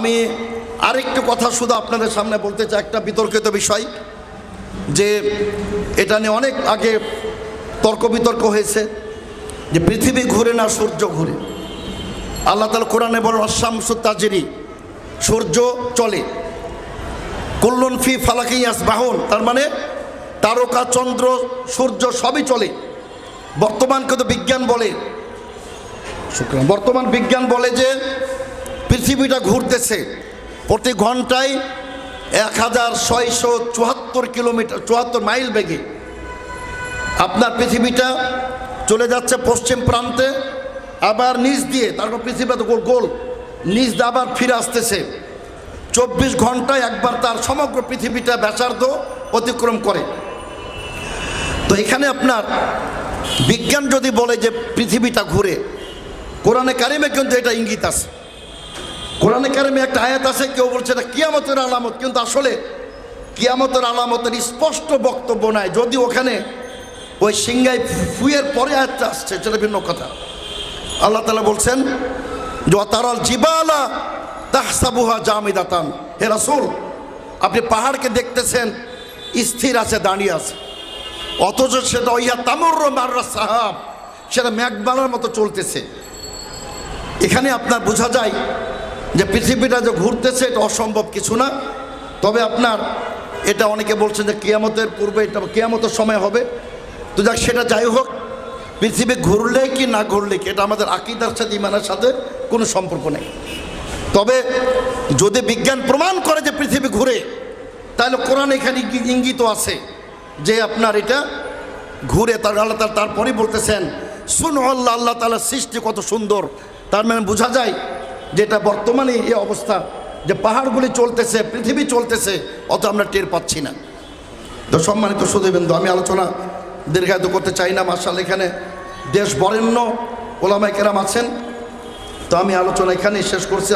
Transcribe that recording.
আমি আরেকটু কথা শুধু আপনাদের সামনে বলতে চাই, একটা বিতর্কিত বিষয় যে এটা নিয়ে অনেক আগে তর্ক বিতর্ক হয়েছে যে পৃথিবী ঘুরে না সূর্য ঘুরে। আল্লাহ তালা কোরআনে বলেন অশ্যাম সুত্তাজিরি সূর্য চলে। কল্লন ফি ফালাকিয়াস বাহন তার মানে তারকা, চন্দ্র, সূর্য সবই চলে। বর্তমান কিন্তু বিজ্ঞান বলে বর্তমান বিজ্ঞান বলে যে পৃথিবীটা ঘুরতেছে। প্রতি ঘন্টায় এক হাজার ছয়শো চুয়াত্তর কিলোমিটার, চুয়াত্তর মাইল বেগে আপনার পৃথিবীটা চলে যাচ্ছে পশ্চিম প্রান্তে, আবার নিচ দিয়ে, তারপর পৃথিবীটা তো গোল গোল, নিচ দিয়ে আবার ফিরে আসতেছে। চব্বিশ ঘন্টায় একবার তার সমগ্র পৃথিবীটা ব্যাসার্ধ অতিক্রম করে। তো এখানে আপনার বিজ্ঞান যদি বলে যে পৃথিবীটা ঘুরে, কোরআনে কারিমে কিন্তু এটা ইঙ্গিত আছে। কোরআনে কারিমে একটা আয়াত আছে, কেউ বলছে এটা কিয়ামতের আলামত, কিন্তু আসলে কিয়ামতের আলামতের স্পষ্ট বক্তব্য নাই। যদি ওখানে ওই সিংগাই ফুয়ের পরে আয়াতটা আসছে, সেটা ভিন্ন কথা। আল্লাহ তালা বলছেন, যে তারাল জিবালা তাহসাবুহা জামিদাতান। হে রাসূল, আপনি পাহাড়কে দেখতেছেন, স্থির আছে, দাঁড়িয়ে আছে। অথচ সেটা ইয়া তামর মাররা সাহাব, সেটা ম্যাকবালার মতো চলতেছে। এখানে আপনার বোঝা যায় যে পৃথিবীটা যে ঘুরতেছে, এটা অসম্ভব কিছু না। তবে আপনার, এটা অনেকে বলছেন যে কেয়ামতের পূর্বে এটা কেয়ামতের সময় হবে। তো যাক, সেটা যাই হোক, পৃথিবী ঘুরলে কি না ঘুরলে কি, এটা আমাদের আকিদার সাথে, ইমানের সাথে কোনো সম্পর্ক নেই। তবে যদি বিজ্ঞান প্রমাণ করে যে পৃথিবী ঘুরে, তাহলে কোরআন এখানে ইঙ্গি- ইঙ্গিত আছে যে আপনার এটা ঘুরে, তার আল্লাহ তারপরেই বলতেছেন শুন আল্লাহ আল্লাহ তালার সৃষ্টি কত সুন্দর। তার মানে বোঝা যায় যেটা বর্তমানে এই অবস্থা, যে পাহাড়গুলি চলতেছে, পৃথিবী চলতেছে, অত আমরা টের পাচ্ছি না। তো সম্মানিত সুদীবেন্দু আমি আলোচনা দীর্ঘায়িত করতে চাই না মার্শাল এখানে দেশ বরেণ্য ওলামাইকেরাম আছেন। তো আমি আলোচনা এখানেই শেষ করছি।